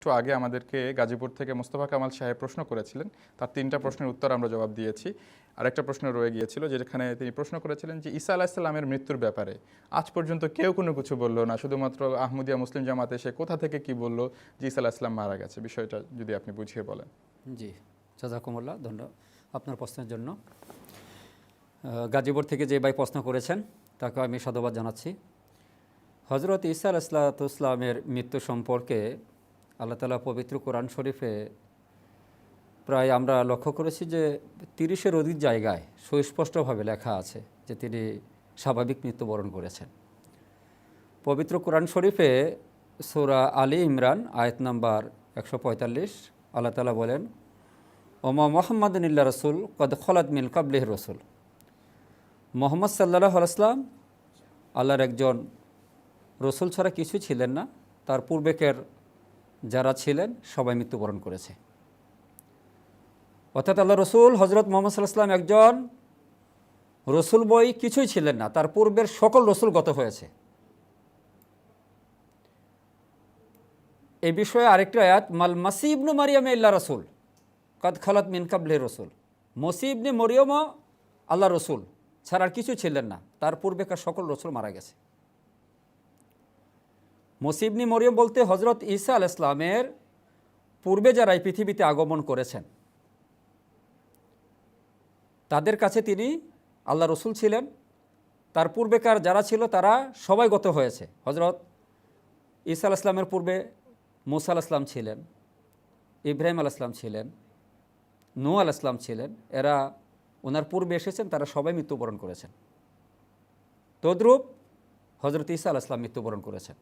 একটু আগে আমাদেরকে গাজীপুর থেকে মোস্তফা কামাল সাহেব প্রশ্ন করেছিলেন। তার তিনটা প্রশ্নের উত্তর আমরা জবাব দিয়েছি। আরেকটা প্রশ্ন রয়ে গিয়েছিল, যেখানে তিনি প্রশ্ন করেছিলেন যে, ঈসা আলাহিসাল্লামের মৃত্যুর ব্যাপারে আজ পর্যন্ত কেউ কোনো কিছু বলল না, শুধুমাত্র আহমদিয়া মুসলিম জামাতে সে কোথা থেকে কি বলল যে, ঈসা আলাহিসাল্লাম মারা গেছে। বিষয়টা যদি আপনি বুঝিয়ে বলেন। জি, জাজাকুমুল্লাহ, ধন্যবাদ আপনার প্রশ্নের জন্য। গাজীপুর থেকে যে ভাই প্রশ্ন করেছেন, তাকে আমি সাধুবাদ জানাচ্ছি। হজরত ঈসা আলাইসালাতামের মৃত্যু সম্পর্কে আল্লাহ তালা পবিত্র কোরআন শরীফে প্রায় আমরা লক্ষ্য করেছি যে তিরিশের অধিক জায়গায় সুস্পষ্টভাবে লেখা আছে যে তিনি স্বাভাবিক মৃত্যুবরণ করেছেন। পবিত্র কোরআন শরীফে সূরা আলী ইমরান, আয়াত নাম্বার একশো পঁয়তাল্লিশ, আল্লাহ তালা বলেন, ওমা মোহাম্মদ নিল্লা রসুল, কদ খলাদ মিন কাবলিহ রসুল। মোহাম্মদ সাল্লাহ আলাইসলাম আল্লাহর একজন রসুল ছাড়া কিছু ছিলেন না। তার পূর্বেকের যারা ছিলেন, সবাই মৃত্যুবরণ করেছে। অর্থাৎ আল্লাহ রসুল হজরত মোহাম্মদ সাল্লাহাম একজন রসুল বই কিছুই ছিলেন না, তার পূর্বের সকল রসুল গত হয়েছে। এই বিষয়ে আরেকটি আয়াত, মাল মাসিবনু মারিয়াম ইল্লা রসুল, কদ খালাত মিন কাবলে রসুল। মসিবনে মরিয়মও আল্লাহ রসুল, ছাড়া আর কিছু ছিলেন না, তার পূর্বেকার সকল রসুল মারা গেছে। মসিবনি মরিয়ম বলতে হজরত ঈসা আল ইসলামের পূর্বে যারা এই পৃথিবীতে আগমন করেছেন। তাদের কাছে তিনি আল্লাহ রসুল ছিলেন। তার পূর্বেকার যারা ছিল তারা সবাই গত হয়েছে। হজরত ঈসা আল ইসলামের পূর্বে মুসা আল ইসলাম ছিলেন, ইব্রাহিম আল ইসলাম ছিলেন নু আল ইসলাম ছিলেন। এরা ওনার পূর্বে এসেছেন, তারা সবাই মৃত্যুবরণ করেছেন। তদ্রূপ হজরত ঈসা আল ইসলাম মৃত্যুবরণ করেছেন।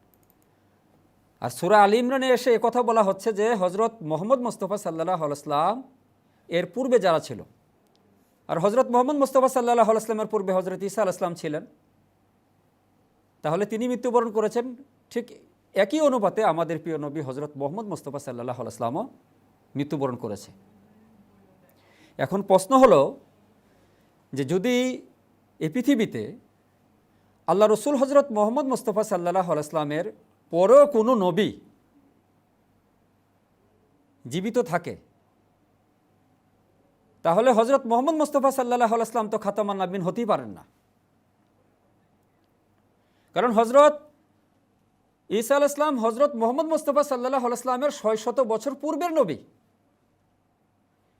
আর সুরা আলী ইমরানে এসে কথা বলা হচ্ছে যে হজরত মোহাম্মদ মোস্তফা সাল্লাহ আলাইসলাম এর পূর্বে যারা ছিল, আর হজরত মোহাম্মদ মোস্তফা সাল্লাহ আলাইসলামের পূর্বে হজরত ঈসা আল ইসলাম ছিলেন। তাহলে তিনি মৃত্যুবরণ করেছেন ঠিক একই অনুপাতে আমাদের প্রিয় নবী হজরত মোহাম্মদ মোস্তফা সাল্লাহ আলাইসলামও মৃত্যুবরণ করেছে। এখন প্রশ্ন হলো যে যদি এই পৃথিবীতে আল্লাহ রসুল হজরত মোহাম্মদ মোস্তফা সাল্লাহ আলাইসলামের পরও কোনো নবী জীবিত থাকে। তাহলে হজরত মোহাম্মদ মোস্তফা সাল্লাহ আলাইসলাম তো খাতামান নাবিন হতেই পারেন না। কারণ হজরত ঈসা আল ইসলাম হজরত মোহাম্মদ মোস্তফা সাল্লাহ আলাইসলামের ছয় শত বছর পূর্বের নবী।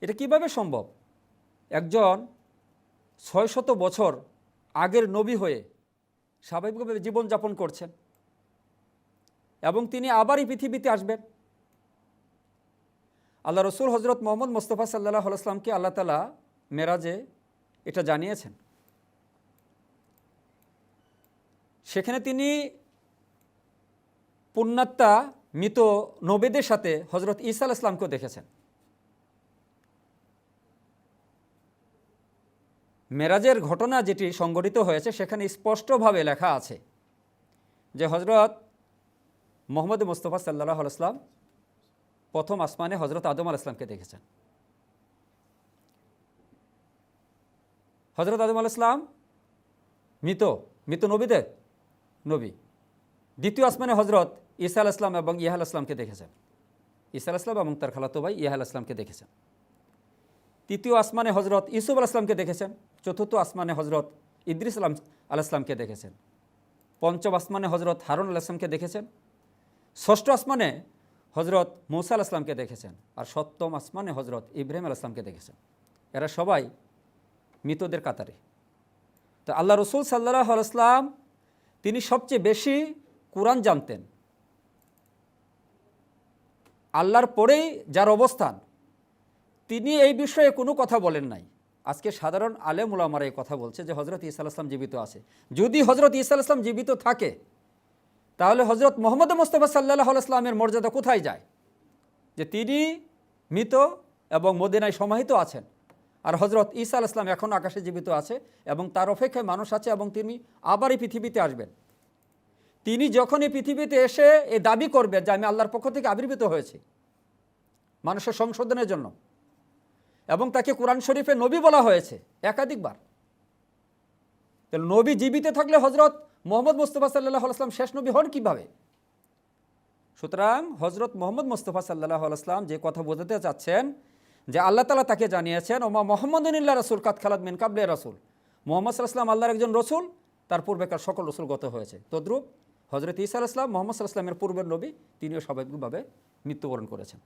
এটা কীভাবে সম্ভব? একজন ছয় শত বছর আগের নবী হয়ে স্বাভাবিকভাবে জীবনযাপন করছেন। এবং তিনি আবারই পৃথিবীতে আসবেন। আল্লাহ রসুল হজরত মোহাম্মদ মোস্তফা সাল্লাহ আলাইসলামকে আল্লাহ তালা মেরাজে এটা জানিয়েছেন। সেখানে তিনি পুণ্যাত্মা মৃত নবেদের সাথে হজরত ঈসা আল ইসলামকেও দেখেছেন। মেরাজের ঘটনা যেটি সংঘটিত হয়েছে, সেখানে স্পষ্টভাবে লেখা আছে যে হজরত মোহাম্মদ মুস্তফা সাল্লাহ আলাইসলাম প্রথম আসমানে হজরত আদম আল ইসলামকে দেখেছেন। হজরত আদম আল ইসলাম মৃত মৃত নবীদের নবী। দ্বিতীয় আসমানে হজরত ঈসা আল ইসলাম এবং ইয়াহ আল ইসলামকে দেখেছেন। আল ইসলাম এবং তার খালাতো ভাই ইয়াহ আল ইসলামকে দেখেছেন। তৃতীয় আসমানে হজরত ইসুফ আল ইসলামকে দেখেছেন। চতুর্থ আসমানে হজরত ইদ্রিস আলাম আল ইসলামকে দেখেছেন। পঞ্চম আসমানে হজরত হারুন আল ইসলামকে দেখেছেন। ষষ্ঠ আসমানে হজরত মৌসা আল ইসলামকে দেখেছেন আর সপ্তম আসমানে হজরত ইব্রাহিম আল ইসলামকে দেখেছেন। এরা সবাই মৃতদের কাতারে। তো আল্লাহ রসুল সাল্লাহ আলাইসলাম তিনি সবচেয়ে বেশি কোরআন জানতেন। আল্লাহর পরেই যার অবস্থান, তিনি এই বিষয়ে কোনো কথা বলেন নাই। আজকে সাধারণ আলেম উলামারা এই কথা বলছে যে হজরত ইসা আসলাম জীবিত আছে। যদি হজরত ইসা আসলাম জীবিত থাকে তাহলে হজরত মোহাম্মদ মোস্তফা সাল্লাহ আলাইসলামের মর্যাদা কোথায় যায়? যে তিনি মৃত এবং মদিনায় সমাহিত আছেন। আর হজরত ঈসা আল ইসলাম এখন আকাশে জীবিত আছে এবং তার অপেক্ষায় মানুষ আছে এবং তিনি আবার এই পৃথিবীতে আসবেন। তিনি যখন এই পৃথিবীতে এসে এ দাবি করবেন যে আমি আল্লাহর পক্ষ থেকে আবির্ভূত হয়েছি, মানুষের সংশোধনের জন্য, এবং তাকে কোরআন শরীফে নবী বলা হয়েছে একাধিকবার নবী জীবিত থাকলে হজরত মোহাম্মদ মুস্তফা সাল্লাহ আসলাম শেষ নবী হন কীভাবে? সুতরাং হজরত মোহাম্মদ মুস্তফা সাল্লাহ আসলাম যে কথা বোঝাতে চাচ্ছেন, যে আল্লাহ তালা তাকে জানিয়েছেন, ওমা মোহাম্মদুল্লাহ রসুল কাত খালাদ মিন কাবলে রসুল। মোহাম্মদ সাল্লাহাম আল্লাহর একজন রসুল, তার পূর্বেকার সকল রসুল গত হয়েছে। তদ্রুপ হজরত ইসা আলাইসলাম মোহাম্মদ সাল্লাহামের পূর্বের নবী, তিনিও স্বাভাবিকভাবে মৃত্যুবরণ করেছেন।